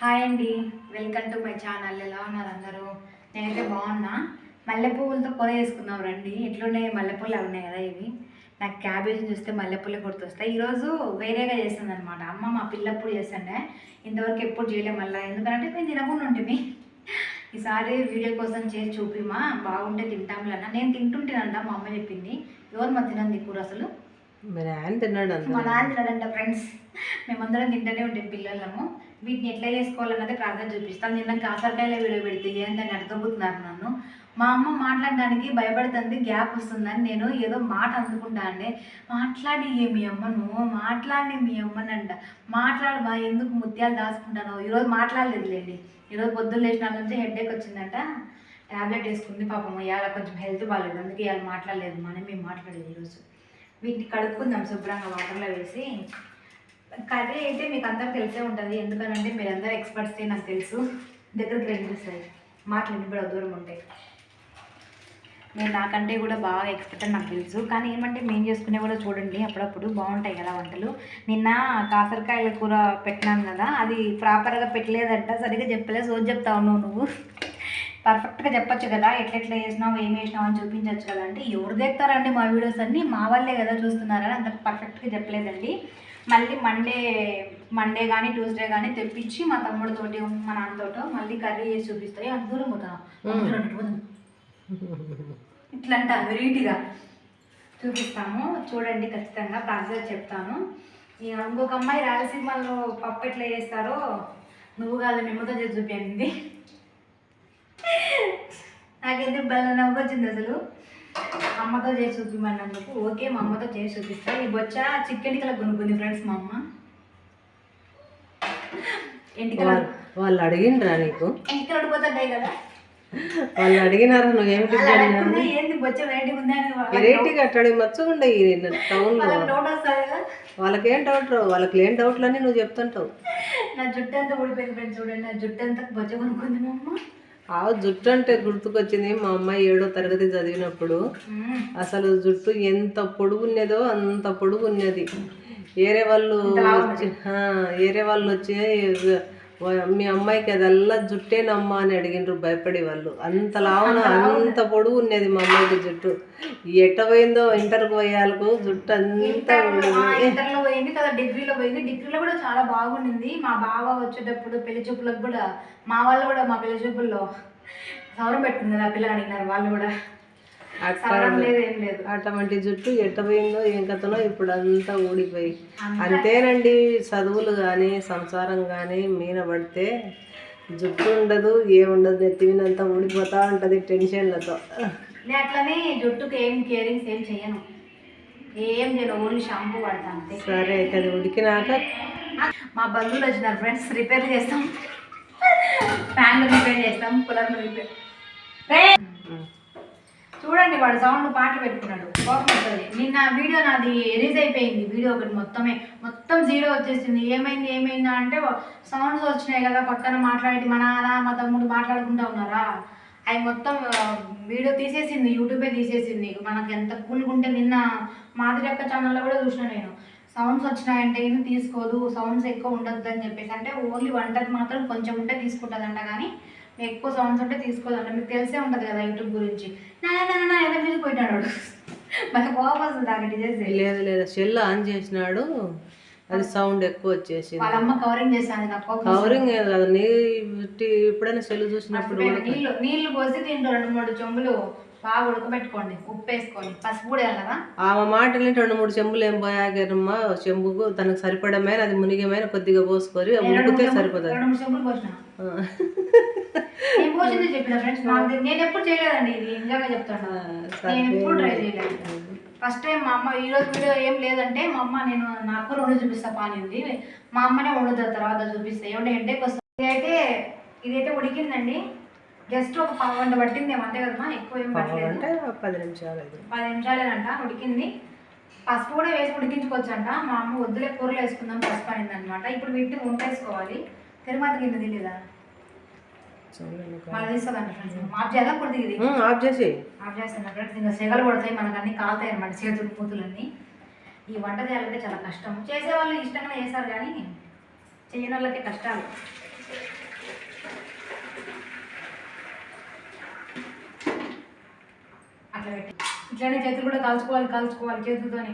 Hi అండి. Welcome to my channel ఎలా ఉన్నారు అందరూ? నేనైతే బాగున్నా. మల్లెపూలతో కూర చేసుకుందాం రండి. ఎట్లున్నాయి? మల్లెపూలు అవి ఉన్నాయి కదా ఇవి. నాకు క్యాబేజీ చూస్తే మల్లెపూలే గుర్తొస్తాయి. ఈరోజు వేరేగా చేస్తుంది అనమాట అమ్మ మా పిల్లప్పుడు చేస్తుండే ఇంతవరకు ఎప్పుడు చేయలేం మళ్ళీ. ఎందుకంటే మేము తినకుండా ఉంటుంది ఈసారి వీడియో కోసం చేసి చూపిమా. బాగుంటే తింటాంలే అన్న. నేను తింటుంటేనంట మా అమ్మ చెప్పింది. ఎవరు మా తినంది కూర అసలు? తిన్నాడు మా నాన్న తిన్నాడంట ఫ్రెండ్స్ మేమందరం తింటూనే ఉంటాం పిల్లలము. వీటిని ఎట్లా చేసుకోవాలన్నది ప్రార్థన చూపిస్తాం. నిన్న కాసరకాయల వీడియో పెడితే ఏంటని అడగబోతున్నారు నన్ను. మా అమ్మ మాట్లాడడానికి భయపడుతుంది గ్యాప్ వస్తుందని నేను ఏదో మాట అందుకుంటా అండి మాట్లాడి మీ అమ్మ నువ్వు మాట్లాడి మీ అమ్మనంట మాట్లాడు ఎందుకు ముత్యాలు దాచుకుంటాను ఈరోజు మాట్లాడలేదులేండి. ఈరోజు పొద్దున్న లేచిన నుంచి హెడేక్ వచ్చిందంట. ట్యాబ్లెట్ వేసుకుంది పాపం. ఇవాళ కొంచెం హెల్త్ బాగాలేదు అందుకే ఇవాళ మాట్లాడలేదు మనం మేము మాట్లాడేది ఈరోజు వీటిని కడుక్కుందాం శుభ్రంగా వాటర్లో వేసి. కర్రీ అయితే మీకు అందరికి తెలిసే ఉంటుంది ఎందుకనంటే మీరందరూ ఎక్స్పర్ట్సే నాకు తెలుసు. దగ్గరికి వినిపిస్తాయి మాటలు కూడా దూరం ఉంటాయి నేను నాకంటే కూడా బాగా ఎక్స్పర్ట్ అని నాకు తెలుసు. కానీ ఏమంటే మేము చేసుకునే కూడా చూడండి అప్పుడప్పుడు బాగుంటాయి కదా వంటలు. నిన్న కాసరకాయల కూర పెట్టినాను కదా అది ప్రాపర్గా పెట్టలేదంట సరిగ్గా చెప్పలేదు సో చెప్తా ఉన్నావు నువ్వు. పర్ఫెక్ట్గా చెప్పొచ్చు కదా ఎట్లెట్లా చేసినావు ఏం చేసినావు అని చూపించవచ్చు కదా. అంటే ఎవరు দেখతారండి మా వీడియోస్ అన్నీ? మా వాళ్ళే కదా చూస్తున్నారని అంత పర్ఫెక్ట్గా చెప్పలేదండి. మళ్ళీ మండే మండే కానీ ట్యూస్డే కానీ తెప్పించి మా తమ్ముడితోటి మా నాన్నతోటో మళ్ళీ కర్రీ చేసి చూపిస్తాయి అంత దూరం పోతాను ఇట్లా అంట వెరైటీగా చూపిస్తాము. చూడండి ఖచ్చితంగా ప్రాసెస్ చెప్తాను. ఇక ఇంకొక అమ్మాయి రాయలసీమలో పప్పు ఎట్లా చేస్తారో నువ్వు కాదు నిమ్మతో చేసి చూపించింది నాకైతే బల్ల నవ్వు వచ్చింది అసలు? అమ్మతో చేసి చూపిమన్నందుకు ఓకే మా అమ్మతో చేసి చూపిస్తా. ఈ బొచ్చ చిక్కెంటికల కొనుక్కుంది ఫ్రెండ్స్ మా అమ్మ. ఎంటికలు వాళ్ళు- అడిగిండ్రా నీకు? ఎంటికలు ఉడిపోతుంటాయి కదా? వాళ్ళు అడిగినారా నువ్వేమిటి ఏంది బొచ్చ వెరైటీ ఉంది అని మచ్చుకుండే ఈ టౌన్లో వాళ్ళకి డౌట్ వాళ్ళకేం రావు వాళ్ళకి లేని డౌట్లన్నీ నువ్వు చెప్తుంటావు. నా జుట్టు అంతా ఊడిపోయింది ఫ్రెండ్స్ చూడండి. నా జుట్టు అంతా బొచ్చ కొనుక్కుంది మా అమ్మ. ఆ జుట్టు అంటే గుర్తుకొచ్చింది మా అమ్మాయి ఏడో తరగతి చదివినప్పుడు. అసలు జుట్టు ఎంత పొడుగు ఉన్నదో అంత పొడుగు ఉన్నది ఏరే వాళ్ళు ఏరే వాళ్ళు వచ్చి "వా- మీ అమ్మాయికి అదల్లా జుట్టేనమ్మా అని అడిగిండ్రు భయపడి వాళ్ళు. అంత లావున అంత పొడుగు ఉన్నది మా అమ్మాయికి జుట్టు. ఎట్ట పోయిందో ఇంటర్కి పోయాలకు జుట్టు అంతా ఇంటర్లో పోయింది కదా డిగ్రీలో పోయింది. డిగ్రీలో కూడా చాలా బాగుండింది. మా బావ వచ్చేటప్పుడు పెళ్ళి చూపులకు కూడా మా వాళ్ళు కూడా మా పెళ్ళి చూపుల్లో సవరం పెట్టుకుంది కదా పిల్లలు అడిగినారు వాళ్ళు కూడా. అటువంటి జుట్టు ఎట్ట పోయిందో ఏం కథనో ఇప్పుడు అంతా. ఊడిపోయి అంతేనండి చదువులు కానీ సంసారం కానీ మీన పడితే జుట్టు ఉండదు ఏముండదు నెత్తివినంతా ఊడిపోతా ఉంటుంది టెన్షన్లతో. నేను అట్లనే జుట్టుకి ఏం కేరింగ్స్ ఏం చేయను ఏం చేయను ఓన్లీ షాంపూ వాడతాను అంతే. సరే అయితే అది ఉడికినాక మా బంధువులు వచ్చినారు ఫ్రెండ్స్ రిపేర్ చేస్తాం. ఫ్యాన్లు రిపేర్ చేస్తాం కూలర్లు రిపేర్. చూడండి వాడు సౌండ్ పాటలు పెట్టుకున్నాడు. కోపం వస్తుంది. నిన్న వీడియో నాది ఎరేజ్ అయిపోయింది. వీడియో ఒకటి మొత్తమే. మొత్తం జీరో వచ్చేసింది. ఏమైంది ఏమైందా అంటే సౌండ్స్ వచ్చినాయి కదా పక్కన మాట్లాడి మా నాన్న మా తమ్ముడు మాట్లాడుకుంటా ఉన్నారా? అవి మొత్తం వీడియో తీసేసింది యూట్యూబే తీసేసింది. మనకి ఎంత కూల్గా ఉంటే నిన్న మాదిరి యొక్క ఛానల్లో కూడా చూసిన నేను. సౌండ్స్ వచ్చినాయంటే ఏమి తీసుకోదు సౌండ్స్ ఎక్కువ ఉండొద్దు అని చెప్పేసి. అంటే ఓన్లీ వంటకి మాత్రం కొంచెం ఉంటే తీసుకుంటుందంట కానీ ఎక్కువ సౌండ్స్ ఉంటే తీసుకోదంట. మీకు తెలిసే ఉంటుంది కదా యూట్యూబ్ గురించి. నా నా ఏదో పోయినాడు. మనకు కోపం వస్తుంది చేసి లేదు లేదు. సెల్ ఆన్ చేసినాడు. అది సౌండ్ ఎక్కువ వచ్చేసింది. వాళ్ళ అమ్మ కవరింగ్ చేశాను నాకు. కవరింగ్ కదా. నీ ఎప్పుడైనా సెల్ చూసినప్పుడు నీళ్ళు నీళ్ళు పోసి దీంట్లో రెండు మూడు చెంబులు బాగా ఉడకబెట్టుకోండి. ఉప్పు వేసుకోండి పసుపు కూడా కదా ఆమె మాటని రెండు మూడు చెంబులు ఏం పోయాకమ్మా చెంబుకు తనకు సరిపడమైన అది మునిగమైన కొద్దిగా పోసుకొని ఉడికితే సరిపోతుంది. రెండు మూడు చెంబులు పోసిన. నేను పోసింది చెప్పిన ఫ్రెండ్స్ నాకు నేను ఎప్పుడు చేయలేదండి ఇది నిజంగా చెప్తాను నేను ఎప్పుడు ట్రై చేయలేదు. ఫస్ట్ టైం మా అమ్మ ఈ రోజు వీడియో ఏం లేదంటే మా అమ్మ నేను నాకు రెండు చూపిస్తా పాని ఉంది మా అమ్మనే వండుతుంది తర్వాత చూపిస్తా. ఏమంటే హెడ్ఏక్ వస్తుంది ఇదైతే ఇదైతే ఉడికిందండి. జస్ట్ ఒక పావు గంట పట్టింది ఏమో అంతే కదమ్మా ఎక్కువ ఏం పట్టలేదు. అంటే పది నిమిషాలు పది నిమిషాలేనంట ఉడికింది. పసుపు కూడా వేసి ఉడికించుకోవచ్చు అంట మా అమ్మ వద్దులే కూరలు వేసుకుందాం పసుపు అనింది అనమాట ఇప్పుడు వీటిని వంటేసుకోవాలి తిరుమత కింద తెలియదా మళ్ళీ తీసుకోదండి ఫ్రెండ్స్ మాకు చేయాలా కొద్ది ఇది ఉమ్, ఆఫ్ చేసి ఆఫ్ ఫ్రెండ్స్ ఇంకా సెగలు పడతాయి మనకు అన్ని కాలుతాయి అనమాట చేతులు పూతులన్నీ. ఈ వంట చేయాలంటే చాలా కష్టం. చేసే వాళ్ళు ఇష్టంగా చేస్తారు కానీ చేయని వాళ్ళకే కష్టాలు. అట్లా పెట్టి. ఇట్లానే చేతులు కూడా కాల్చుకోవాలి కాల్చుకోవాలి చేతులతోనే.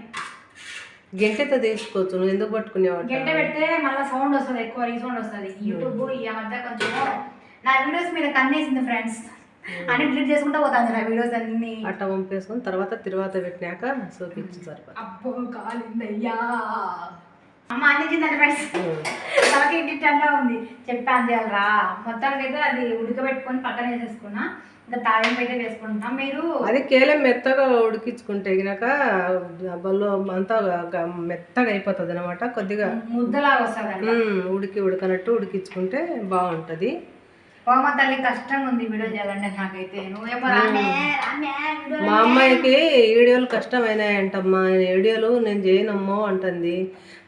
గెంటెతో తీసుకోవచ్చు. నువ్వు ఎందుకు పట్టుకునేవాడు గంట పెడితే మళ్ళీ సౌండ్ వస్తుంది ఎక్కువ రీ సౌండ్ వస్తుంది. యూట్యూబ్ ఈ మధ్య కొంచెం నా వీడియోస్ మీద కన్నేసింది ఫ్రెండ్స్ అని క్లిక్ చేసుకుంటా పోతాను నా వీడియోస్ అన్ని. అట్ట పంపేసుకొని తర్వాత తిరువాత పెట్టినాక చూపించు సరిపడా అబ్బో కాలిందయ్యా అమ్మ అందించిందండి ఫ్రెండ్స్ తలకి ఇంటింటా ఉంది. చెప్పాను చేయాలరా. మొత్తానికి అయితే అది ఉడకబెట్టుకొని పక్కన వేసేసుకున్నా. ఇంకా తాలింపు అయితే వేసుకుంటాం మీరు? అది కేలం మెత్తగా ఉడికించుకుంటే గినాక బల్లో అంతా మెత్తగా అయిపోతుంది అనమాట కొద్దిగా. ముద్దలాగా వస్తుంది ఉమ్, ఉడికి ఉడకనట్టు ఉడికించుకుంటే బాగుంటుంది. పోమ తల్లి కష్టంగా ఉంది వీడియో చేయాలంటే నాకైతే. నువ్వేమో రామే రామే వీడియో మా అమ్మాయికి వీడియోలు కష్టమైనాయంటమ్మా. వీడియోలు నేను చేయనమ్మో అంటుంది.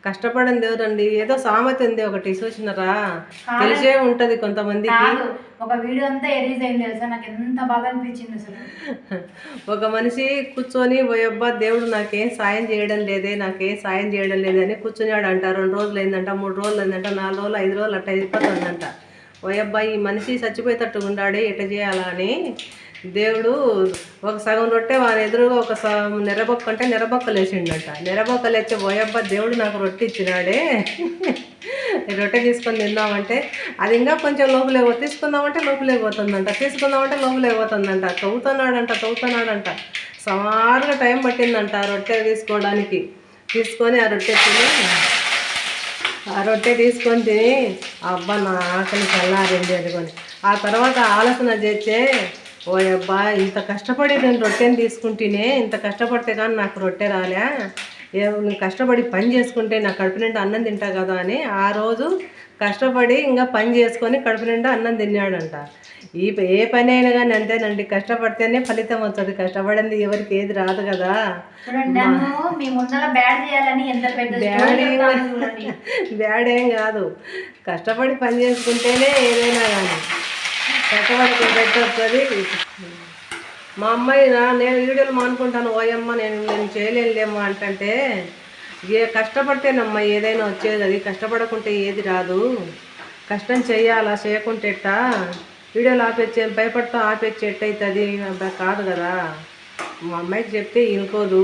కష్టపడింది ఎవరండి? ఏదో సామెత ఉంది ఒకటి చూసినారా? తెలిసే ఉంటది కొంతమందికి. కాదు ఒక వీడియో అంతా ఎరీజ్ అయింది తెలుసా? నాకు ఎంత బాగా అనిపించింది అసలు. ఒక మనిషి కూర్చొని పోయబ్బా దేవుడు నాకేం సాయం చేయడం లేదే నాకేం సాయం చేయడం లేదే అని కూర్చున్నాడు అంట రెండు రోజులు అయిందంట మూడు రోజులు అయిందంట నాలుగు రోజులు ఐదు రోజులు అట్లా అయిపోతుందంట. పోయబ్బా ఈ మనిషి చచ్చిపోయేటట్టు ఉండాడే ఎట చేయాలా అని. దేవుడు ఒక సగం రొట్టె వాని ఎదురుగా ఒక సగం నిరబొక్క అంటే నిరబొక్కలేసిండట. వేసిండంట నెరబొక్కలు దేవుడు నాకు రొట్టె ఇచ్చినాడే. రొట్టె తీసుకొని తిందామంటే అది ఇంకా కొంచెం లోపలే పో- తీసుకుందామంటే లోపలే పోతుందంట తీసుకుందామంటే లోపలే పోతుందంట. తవ్వుతున్నాడంట తవ్వుతున్నాడంట. సుమారుగా టైం పట్టిందంట ఆ రొట్టె తీసుకోవడానికి. తీసుకొని ఆ రొట్టె తిని ఆ రొట్టె తీసుకొని తిని అబ్బా నా ఆకలి చల్లారింది అనుకొని. ఆ తర్వాత ఆలోచన చేస్తే ఓ అబ్బా ఇంత కష్టపడి నేను రొట్టెని తీసుకుంటేనే ఇంత కష్టపడితే కానీ నాకు రొట్టె రాలే. ఏ నేను కష్టపడి పని చేసుకుంటే నా కడుపు నిండా అన్నం తింటా కదా అని ఆ రోజు కష్టపడి ఇంకా పని చేసుకొని కడుపు నిండా అన్నం తిన్నాడంట. ఈ ఏ పని అయినా కానీ అంతేనండి కష్టపడితేనే ఫలితం వస్తుంది. కష్టపడింది ఎవరికి ఏది రాదు కదా. బ్యాడ్ ఏం కాదు. కష్టపడి పని చేసుకుంటేనే ఏదైనా కానీ కష్టపడి పెట్టొస్తుంది మా అమ్మాయి నా నేను వీడియోలు మానుకుంటాను. ఓయమ్మ నేను నేను చేయలేనులేమ్మా అంటే ఏ కష్టపడితేనమ్మా ఏదైనా వచ్చేది. అది కష్టపడకుంటే ఏది రాదు. కష్టం చెయ్యాలా చేయకుంటే ఎట్టా? వీడియోలు ఆపేచ్చే భయపడతా ఆపేచ్చే అవుతుంది కాదు కదా. మా అమ్మాయికి చెప్తే ఇనుకోదు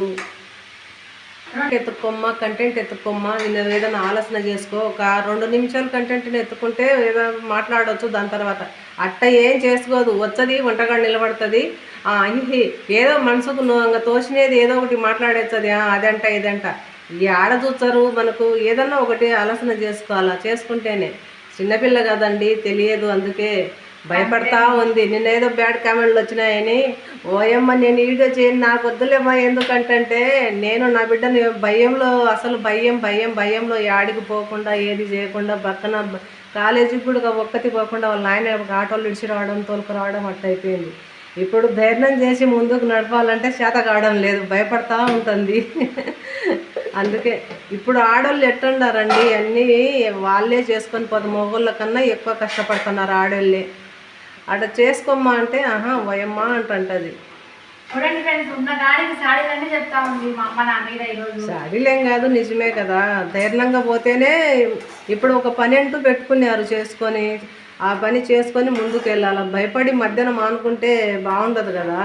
ఎత్తుక్కోమ్మా కంటెంట్ ఎత్తుకోమ్మా నేను ఏదైనా ఆలోచన చేసుకో. ఒక రెండు నిమిషాలు కంటెంట్ని ఎత్తుకుంటే ఏదో మాట్లాడవచ్చు దాని తర్వాత. అట్ట ఏం చేసుకోదు. వచ్చది వంటగాడు నిలబడుతుంది. ఆ, ఏదో మనసుకు నువ్వు ఇంకా తోచినది ఏదో ఒకటి మాట్లాడేస్తుంది అదంట ఇదంట. ఈ ఆడ చూస్తారు మనకు ఏదన్నా ఒకటి ఆలోచన చేసుకోవాలా చేసుకుంటేనే. చిన్నపిల్ల కదండి తెలియదు అందుకే. భయపడతా ఉంది. నిన్నేదో బ్యాడ్ కామెంట్లు వచ్చినాయని. ఓయమ్మ నేను వీడియో చేయను నాకు వద్దులేమ్మా ఎందుకంటే నేను నా బిడ్డని భయంలో అసలు భయం భయం భయంలో యాడికి పోకుండా ఏది చేయకుండా పక్కన కాలేజీకి కూడా ఒక్కతి పోకుండా వాళ్ళ ఆయన ఆటోలు ఇడిచి రావడం తోలుకు రావడం అట్టయిపోయింది ఇప్పుడు ధైర్యం చేసి ముందుకు నడపాలంటే చేత కావడం లేదు. భయపడతా ఉంటుంది. అందుకే ఇప్పుడు ఆడోళ్ళు ఎట్టుండారండి? అన్నీ వాళ్ళే చేసుకొని పోతే మొగోళ్ళ కన్నా ఎక్కువ కష్టపడుతున్నారు ఆడోళ్ళే. అట్లా చేసుకోమ్మా అంటే ఆహా వయమ్మా అంటుంటది. చూడండి ఫ్రెండ్స్ ఉన్న గాడికి సాడీలన్నీ చెప్తా ఉంది మా అమ్మ నా మీద ఈరోజు. సాడీలేం కాదు నిజమే కదా. ధైర్యంగా పోతేనే ఇప్పుడు ఒక పని అంటూ పెట్టుకున్నారు చేసుకొని. ఆ పని చేసుకొని ముందుకు వెళ్ళాలి భయపడి మధ్యన మానుకుంటే బాగుండదు కదా.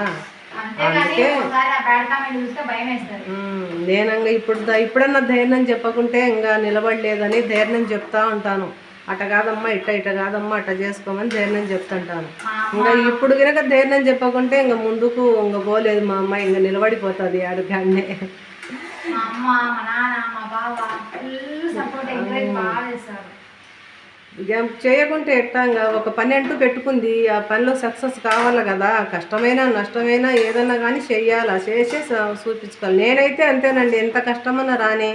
ఉమ్, నేనంగా ఇప్పుడు ఇప్పుడన్నా ధైర్యం చెప్పకుంటే ఇంకా నిలబడలేదని ధైర్యం చెప్తా ఉంటాను. అట్ట కాదమ్మా ఇట్ట ఇట్ట కాదమ్మా అట్ట చేసుకోమని ధైర్యం చెప్తుంటాను. ఇంకా ఇప్పుడు కనుక ధైర్యం చెప్పకుంటే ఇంకా ముందుకు ఇంకా పోలేదు మా అమ్మాయి ఇంకా నిలబడిపోతుంది ఆడుగానే మా అమ్మ మా నాన్న మా బావ ఫుల్ సపోర్ట్ ఎంకరేజ్ బాగా చేస్తారు ఇక చేయకుంటే ఎట్టాంగా ఒక పని అంటూ పెట్టుకుంది ఆ పనిలో సక్సెస్ కావాలి కదా కష్టమైనా నష్టమైనా ఏదన్నా కానీ చెయ్యాలా చేసే చూపించుకోవాలి నేనైతే అంతేనండి ఎంత కష్టమన్నా రాని.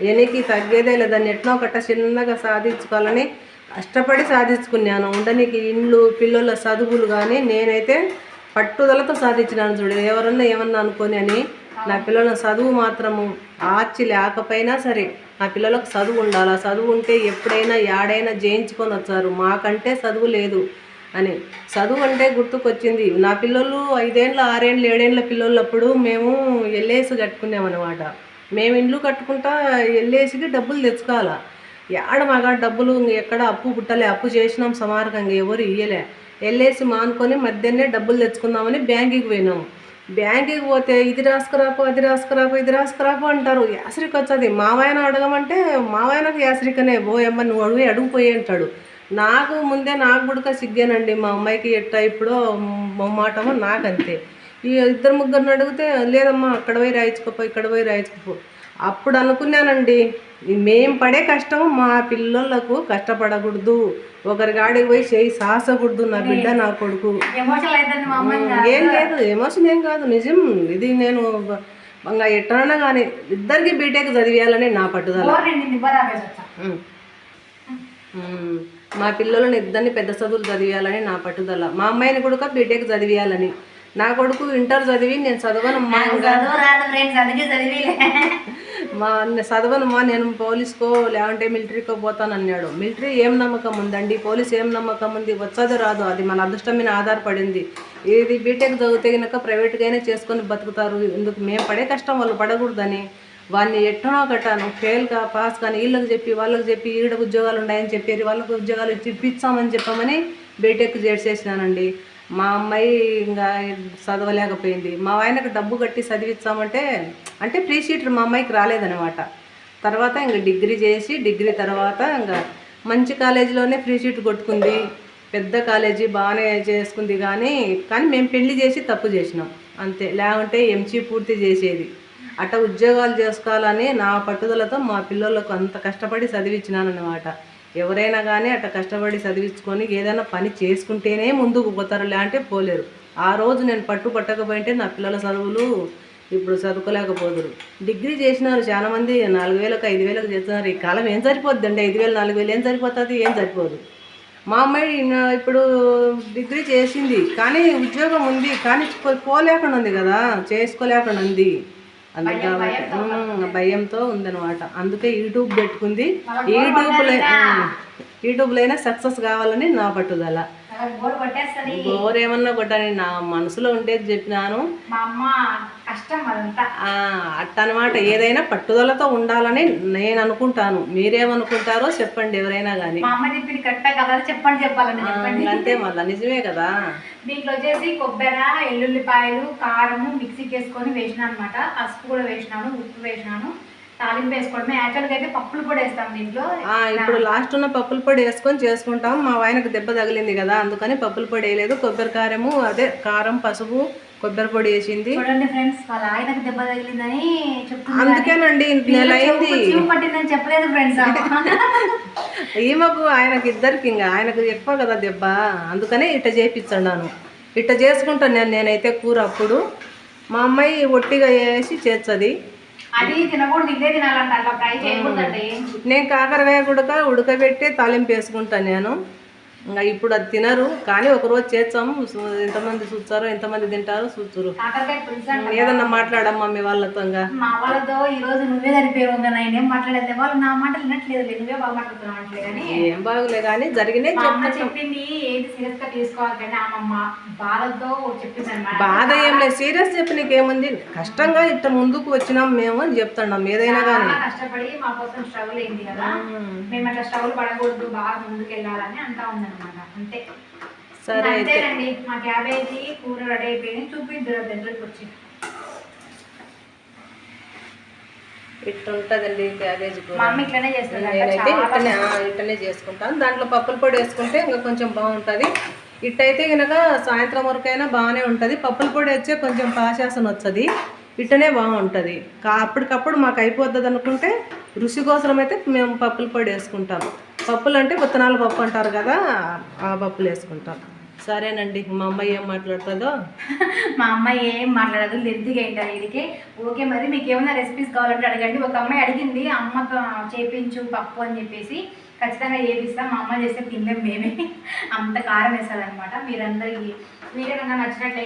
ఎనికి తగ్గేదే లేదని ఎట్నో ఒకట చిన్నగా సాధించుకోవాలని కష్టపడి సాధించుకున్నాను. ఉండనికి ఇండ్లు పిల్లల చదువులు కానీ నేనైతే పట్టుదలతో సాధించినాను చూడు. ఎవరన్నా ఏమన్నా అనుకోని అని నా పిల్లల చదువు మాత్రము ఆర్చి లేకపోయినా సరే నా పిల్లలకు చదువు ఉండాలి. ఆ చదువు ఉంటే ఎప్పుడైనా యాడైనా జయించుకొని వచ్చారు. మాకంటే చదువు లేదు అని. చదువు అంటే గుర్తుకొచ్చింది. నా పిల్లలు ఐదేండ్ల ఆరేండ్లు ఏడేండ్ల పిల్లలప్పుడు మేము ఎల్ఏసి కట్టుకున్నామన్నమాట. మేము ఇండ్లు కట్టుకుంటా వెళ్ళేసి డబ్బులు తెచ్చుకోవాలా. ఏడ మగా డబ్బులు ఎక్కడ అప్పు పుట్టలే అప్పు చేసినాం సమారకంగా ఎవరు ఇయ్యలే. వెళ్ళేసి మానుకొని మధ్యాహ్నే డబ్బులు తెచ్చుకుందామని బ్యాంకుకి పోయినాము. బ్యాంకుకి పోతే ఇది రాసుకురాపో అది రాసుకురాపో ఇది రాసుకురాపో అంటారు. యాసరికి వచ్చేది మావాయన అడగమంటే మావాయనకు యాసరికనే బోయమ్మ నువ్వు అడుగు అడుగుపోయి అంటాడు. నాకు ముందే నాకు గుడక సిగ్గానండి మా అమ్మాయికి ఎట్టా ఇప్పుడు మొమ్మాటమో నాకంతే. ఈ ఇద్దరు ముగ్గురిని అడిగితే లేదమ్మా అక్కడ పోయి రాయించుకోపో ఇక్కడ పోయి రాయించుకోపో. అప్పుడు అనుకున్నానండి మేం పడే కష్టం మా పిల్లలకు కష్టపడకూడదు. ఒకరి గాడికి పోయి చేయి సాసకూడదు నా బిడ్డ నా కొడుకు. ఏం లేదు ఎమోషన్ ఏం కాదు నిజం. ఇది నేను ఇంకా ఎట్టన్నా కానీ ఇద్దరికి బీటెక్ చదివేయాలని నా పట్టుదల. మా పిల్లలను ఇద్దరిని పెద్ద చదువులు చదివేయాలని నా పట్టుదల. మా అమ్మాయిని కూడా బీటెక్ చదివేయాలని. నా కొడుకు ఇంటర్ చదివి నేను చదవనమ్మా ఇంకా చదువు రాదు ఫ్రెండ్స్ అందుకే చదివిలే. మా నేను చదవనమ్మా నేను పోలీస్కో లేదంటే మిలిటరీకో పోతాను అన్నాడు. మిలిటరీ ఏం నమ్మకం ఉందండి? పోలీస్ ఏం నమ్మకం ఉంది? వచ్చేది రాదు. అది మన అదృష్టం మీద ఆధారపడింది. ఇది బీటెక్ చదివితే కనుక ప్రైవేట్గానే చేసుకొని బతుకుతారు. ఎందుకు? మేము పడే కష్టం వాళ్ళు పడకూడదని. వాడిని ఎట్టనో కట్టాను. ఫెయిల్గా పాస్ కానీ వీళ్ళకి చెప్పి వాళ్ళకి చెప్పి ఈడ ఉద్యోగాలు ఉన్నాయని చెప్పి వాళ్ళకి ఉద్యోగాలు ఇప్పించామని చెప్పమని బీటెక్ చేసేసినానండి. మా అమ్మాయి ఇంకా చదవలేకపోయింది. మా ఆయనకు డబ్బు కట్టి చదివించామంటే అంటే ప్రీ సీట్ మా అమ్మాయికి రాలేదనమాట తర్వాత ఇంకా డిగ్రీ చేసి డిగ్రీ తర్వాత ఇంకా మంచి కాలేజీలోనే ఫ్రీ షీట్ కొట్టుకుంది. పెద్ద కాలేజీ బాగానే చేసుకుంది కానీ కానీ మేము పెళ్ళి చేసి తప్పు చేసినాం. అంతే. లేకుంటే ఎంసీ పూర్తి చేసేది. అట్ట ఉద్యోగాలు చేసుకోవాలని నా పట్టుదలతో మా పిల్లలకు అంత కష్టపడి చదివించినాను అనమాట ఎవరైనా కానీ అట్ట కష్టపడి చదివించుకొని ఏదైనా పని చేసుకుంటేనే ముందుకు పోతారు. లేదంటే పోలేరు. ఆ రోజు నేను పట్టు పట్టకపోయింటే నా పిల్లల చదువులు ఇప్పుడు చదువుకోలేకపోదురు. డిగ్రీ చేసినారు చాలామంది నాలుగు వేలకు ఐదు వేలకు చేస్తున్నారు. ఈ కాలం ఏం సరిపోద్దండి? ఐదు వేలు నాలుగు వేలు ఏం సరిపోతుంది? ఏం సరిపోదు. మా అమ్మాయి ఇప్పుడు డిగ్రీ చేసింది. కానీ ఉద్యోగం ఉంది. కానీ పోలేకుండా ఉంది కదా. చేసుకోలేకుండా ఉంది. అందుకే భయంతో ఉందన్నమాట. అందుకే యూట్యూబ్ పెట్టుకుంది. యూట్యూబ్లో యూట్యూబ్లో అయినా సక్సెస్ కావాలని నా పట్టుదల. బోర్ ఏమన్నా కొట్టని నా మనసులో ఉండేది చెప్పినాను. అట్టనమాట ఏదైనా పట్టుదలతో ఉండాలని నేను అనుకుంటాను. మీరేమనుకుంటారో చెప్పండి ఎవరైనా కానీ చెప్పండి చెప్పాలని అంతే మళ్ళీ నిజమే కదా. దీంట్లో వచ్చేసి కొబ్బరి ఎల్లుల్లిపాయలు కారము మిక్సీకి వేసుకొని వేసినా అనమాట పసుపు కూడా వేసినాను ఉప్పు వేసినాను. తాలింపు వేసుకోవడమే. యాక్చువల్గా అయితే పప్పులు కూడా వేస్తాం దీంట్లో. ఇప్పుడు లాస్ట్ ఉన్న పప్పుల పొడి వేసుకొని చేసుకుంటాం. మా ఆయనకు దెబ్బ తగిలింది కదా అందుకని పప్పుల పొడి వేయలేదు. కొబ్బరి కారము అదే కారం పసుపు కొబ్బరి పొడి వేసింది. చూడండి ఫ్రెండ్స్ వాళ్ళ ఆయనకు దెబ్బ తగిలిందని చెప్తున్నారు. అందుకేనండి నెల అయింది. పట్టిందని చెప్పలేదు ఫ్రెండ్స్. ఈమెకు ఆయనకి ఇద్దరికి ఇంకా ఆయనకు ఎక్కువ కదా దెబ్బ. అందుకనే ఇట్ట చేపిస్తున్నాను ఇట్ట చేసుకుంటాను నేను నేనైతే కూర అప్పుడు. మా అమ్మాయి ఒట్టిగా వేసి చేస్తుంది. అది తినకూడదు ఇదే తినాలంట అట్లా ఫ్రై చేయకూడదండి నేను కాకరకాయ గుడక ఉడకబెట్టి తాలింపు వేసుకుంటాను నేను. ఇంకా ఇప్పుడు అది తినరు కానీ ఒకరోజు చేస్తాము. ఎంతమంది చూస్తారో ఎంతమంది తింటారో చూస్తురు ఏదన్నా మాట్లాడమ్మా మీ వాళ్ళతో ఇంకా. మా వాళ్ళతో ఈ రోజు నువ్వే సరిపోయావు మాట్లాడలేదు వాళ్ళు నా మాటలు వినట్లేదు నువ్వే బాగా మాట్లాడుతున్నావు కానీ ఏం బాగులే కానీ చెప్తాం చెప్పింది ఏది సీరియస్గా తీసుకోవాలి కానీ అమ్మమ్మ బాధతో చెప్పింది అనమాట బాధ ఏం లేదు సీరియస్ చెప్పి నీకేముంది? కష్టంగా ఇట్ట ముందుకు వచ్చినాం మేము అని చెప్తున్నాం ఏదైనా కానీ. కష్టపడి మా కోసం స్ట్రగుల్ అయింది కదా. మేము. అట్లా స్ట్రగుల్ పడకూడదు బాగా ముందుకు వెళ్ళాలని అంటా అంతే. సరే అయితే. అంతేనండి. మా క్యాబేజీ కూర రెడీ అయిపోయింది చూపిద్దరు దగ్గరికి వచ్చి. ఇట్లా ఉంటుందండి క్యాబేజీ కూర. మా అమ్మ ఇట్లనే చేస్తుంది. నేనైతే చేసుకుంటాను. దాంట్లో పప్పుల పొడి వేసుకుంటే ఇంకా కొంచెం బాగుంటుంది. ఇట్టయితే కనుక సాయంత్రం వరకైనా బాగానే ఉంటుంది. పప్పుల పొడి వచ్చే కొంచెం పాశాసన వస్తుంది. ఇట్టనే బాగుంటుంది. అప్పటికప్పుడు మాకు అయిపోతుంది అనుకుంటే రుచి కోసం అయితే మేము పప్పుల పొడి వేసుకుంటాం పప్పులు అంటే విత్తనాల పప్పు అంటారు కదా ఆ పప్పులు వేసుకుంటాం. సరేనండి మా అమ్మాయి ఏం మాట్లాడుతుందో? మా అమ్మాయి ఏం మాట్లాడదు లెద్దిగా ఏంటారు వీడికి ఓకే మరి మీకు ఏమైనా రెసిపీస్ కావాలంటే అడగండి. ఒక అమ్మాయి అడిగింది అమ్మతో చేపించు పప్పు అని చెప్పేసి ఖచ్చితంగా చేపిస్తాం మా అమ్మ చేస్తే తినలేం మేమే. అంత కారం వేస్తుంది అనమాట మీరందరికీ వీడియో కన్నా నచ్చినట్లయితే